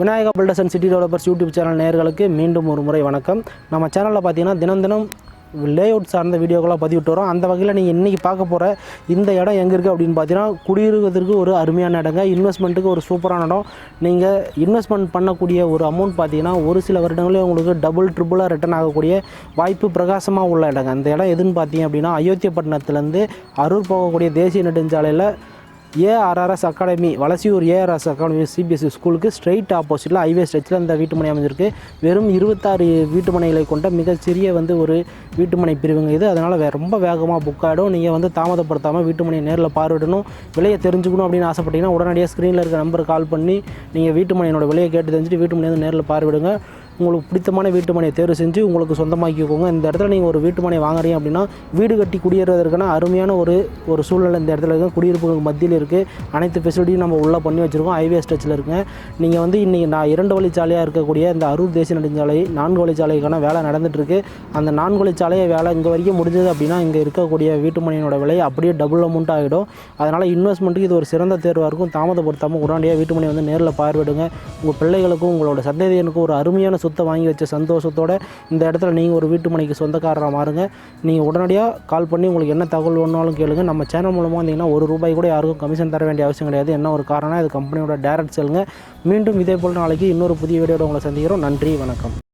Vinayaka builders and city developers YouTube channel நேர்களுக்கு மீண்டும் ஒரு முறை வணக்கம். நம்ம சேனலில் பார்த்தீங்கன்னா தினம் தினம் லே அவுட் சார்ந்த வீடியோக்களாக பதிவிட்டு வரோம். அந்த வகையில் நீங்கள் இன்றைக்கி பார்க்க போகிற இந்த இடம் எங்கே இருக்குது அப்படின்னு பார்த்தீங்கன்னா குடியிருக்கிறதுக்கு ஒரு அருமையான இடங்க. இன்வெஸ்ட்மெண்ட்டுக்கு ஒரு சூப்பரான இடம். நீங்கள் இன்வெஸ்ட்மெண்ட் பண்ணக்கூடிய ஒரு அமௌண்ட் பார்த்தீங்கன்னா ஒரு சில வருடங்களே உங்களுக்கு டபுள் ட்ரிபிளாக ரிட்டர்ன் ஆகக்கூடிய வாய்ப்பு பிரகாசமாக உள்ள இடங்க. அந்த இடம் எதுன்னு பார்த்தீங்க அப்படின்னா அயோத்தியப்பட்டினத்துலேருந்து அரூர் போகக்கூடிய தேசிய நெடுஞ்சாலையில் ARRS academy Valasiyur ARS academy CBSE ஸ்கூலுக்கு ஸ்ட்ரைட் ஆப்போசிட்டில் ஹைவே ஸ்ட்ரெச்சில் இந்த வீட்டுமனை அமைஞ்சிருக்கு. வெறும் இருபத்தாறு வீட்டுமனைகளை கொண்ட மிகச்சிறிய வந்து ஒரு வீட்டுமனை பிரிவுங்க இது. அதனால் ரொம்ப வேகமாக புக் ஆகிடும் நீங்கள் வந்து தாமதப்படுத்தாமல் வீட்டுமனையை நேரில் பார்வையிடணும். விலையை தெரிஞ்சுக்கணும் அப்படின்னு ஆசைப்பட்டீங்கன்னா உடனடியாக ஸ்க்ரீனில் இருக்க நம்பருக்கு கால் பண்ணி நீங்கள் வீட்டுமனையோட விலையை கேட்டு தெரிஞ்சுட்டு வீட்டுமனை வந்து நேரில் பார்வையிடுங்க. உங்களுக்கு பிடித்தமான வீட்டு மனையை தேர்வு செஞ்சு உங்களுக்கு சொந்தமாக்கிக்கோங்க. இந்த இடத்துல நீங்கள் ஒரு வீட்டு மனை வாங்குறீங்க அப்படின்னா வீடு கட்டி குடியேறதற்கான அருமையான ஒரு ஒரு சூழ்நிலை இந்த இடத்துல இருக்குது குடியிருப்புகளுக்கு மத்தியில் இருக்குது அனைத்து ஃபெசிலிட்டியும் நம்ம உள்ளே பண்ணி வச்சுருக்கோம். ஹைவே ஸ்ட்ரெச்சில் இருக்குங்க நீங்கள் வந்து இன்றைக்கி நான் இரண்டு வழிச்சாலையாக இருக்கக்கூடிய இந்த அரூர் தேசிய நெடுஞ்சாலை நான்கு வழிச்சாலைக்கான வேலை நடந்துகிட்ருக்கு அந்த நான்கு வழிச்சாலையை வேலை இங்கே வரைக்கும் முடிஞ்சது அப்படின்னா இங்கே இருக்கக்கூடிய வீட்டு மனையினோட விலை அப்படியே டபுள் அமௌண்ட் ஆகிடும். அதனால் இன்வெஸ்ட்மெண்ட்டுக்கு இது ஒரு சிறந்த தேர்வாக இருக்கும். தாமதப்படுத்தாமல் உடனடியாக வீட்டு மனை வந்து நேரில் பார்வையிடுங்க. உங்கள் பிள்ளைகளுக்கும் உங்களோட சந்ததியனுக்கும் ஒரு அருமையான சொத்தை வாங்கி வச்ச சந்தோஷத்தோடு இந்த இடத்துல நீங்கள் ஒரு வீட்டு மனைக்கு சொந்தக்காரராக மாறுங்க. நீங்கள் உடனடியாக கால் பண்ணி உங்களுக்கு என்ன தகவல் வேணாலும் கேளுங்க. நம்ம சேனல் மூலமாக வந்தீங்கன்னா ஒரு ரூபாய் கூட யாருக்கும் கமிஷன் தர வேண்டிய அவசியம் கிடையாது. என்ன ஒரு காரணம் இது கம்பெனியோட டேரக்ட் செல்லுங்க மீண்டும் இதே போல் நாளைக்கு இன்னொரு புதிய வீடியோட உங்களை சந்திக்கிறோம். நன்றி வணக்கம்.